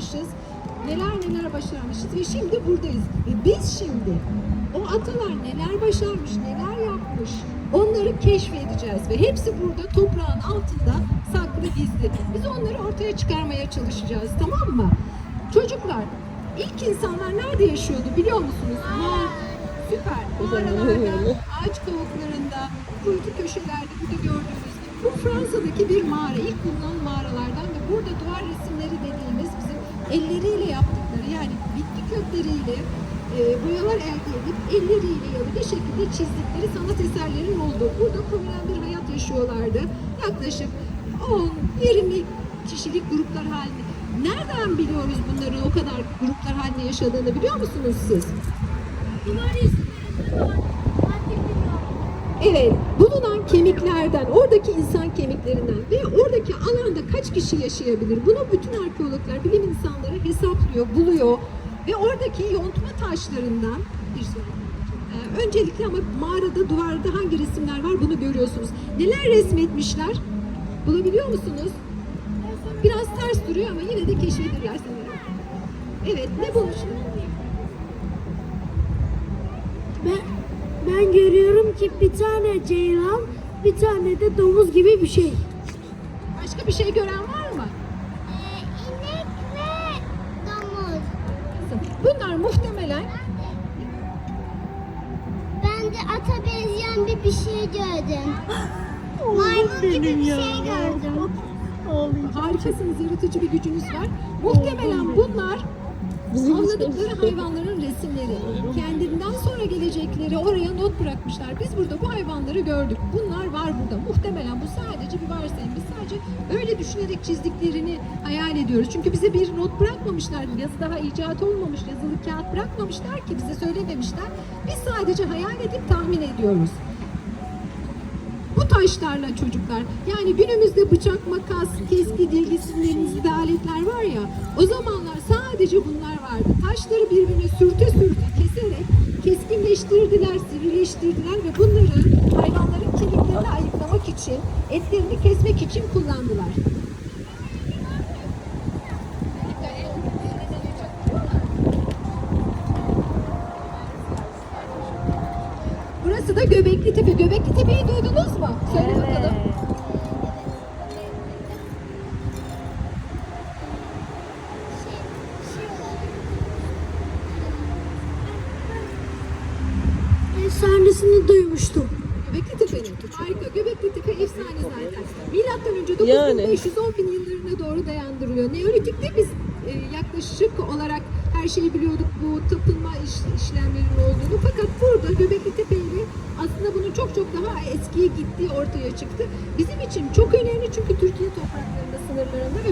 başarmışız. Neler neler başarmışız ve şimdi buradayız. Ve biz şimdi o atalar neler başarmış, neler yapmış onları keşfedeceğiz ve hepsi burada toprağın altında saklı gizli. Biz onları ortaya çıkarmaya çalışacağız tamam mı? Çocuklar ilk insanlar nerede yaşıyordu biliyor musunuz? Mağara, süper. Mağaralarda, ağaç kavuklarında, kuytu köşelerde burada gördüğünüz bu Fransa'daki bir mağara. ilk bulunan mağaralardan ve burada duvar resimleri dediğimiz elleriyle yaptıkları yani bitki kökleriyle e, boyalar elde edip elleriyle ya da bir şekilde çizdikleri sanat eserlerin olduğu. Burada komünel bir hayat yaşıyorlardı. Yaklaşık 10-20 kişilik gruplar halinde. Nereden biliyoruz bunların o kadar gruplar halinde yaşadığını biliyor musunuz siz? Duvar resimlerinde var. Evet, bulunan kemiklerden, oradaki insan kemiklerinden ve oradaki alanda kaç kişi yaşayabilir? Bunu bütün arkeologlar, bilim insanları hesaplıyor, buluyor ve oradaki yontma taşlarından bir soru. Ee, öncelikle ama mağarada, duvarda hangi resimler var bunu görüyorsunuz. Neler resmetmişler? Bulabiliyor musunuz? Biraz ters duruyor ama yine de keşfedirler sanırım. Evet, ne bulmuşlar? Ben, ben görüyorum ki bir tane ceylan, bir tane de domuz gibi bir şey. Başka bir şey gören var mı? inek ve domuz. Bunlar muhtemelen Ben de ata benzeyen bir bir şey gördüm. Maymun gibi bir şey gördüm. Harikasınız, yaratıcı bir gücünüz var. Muhtemelen bunlar avladıkları hayvanların resimleri. Gelecekleri oraya not bırakmışlar. Biz burada bu hayvanları gördük. Bunlar var burada. Muhtemelen bu sadece bir varsayım. Biz sadece öyle düşünerek çizdiklerini hayal ediyoruz. Çünkü bize bir not bırakmamışlar. Yazı daha icat olmamış. Yazılı kağıt bırakmamışlar ki bize söylememişler. Biz sadece hayal edip tahmin ediyoruz bu taşlarla çocuklar yani günümüzde bıçak, makas, keski, dilgisilerimizde aletler var ya o zamanlar sadece keskinleştirdiler, sivrileştirdiler ve bunları hayvanların kemiklerini ayıklamak için, etlerini kesmek için kullandılar. Burası da Göbekli Tepe. Göbekli Tepe'yi duydunuz mu? Söyle bakalım. Efsanesini duymuştum. Göbekli Tepe'nin. Harika. Göbekli Tepe efsane zaten. Milattan önce Yani. 9500-10 bin yıllarına doğru dayandırıyor. Neolitik'te biz e, yaklaşık olarak her şeyi biliyorduk bu tapınma iş- işlemlerinin olduğunu. Fakat burada Göbekli Tepe ile aslında bunun çok çok daha eskiye gittiği ortaya çıktı. Bizim için çok önemli çünkü Türkiye topraklarında sınırlarında ve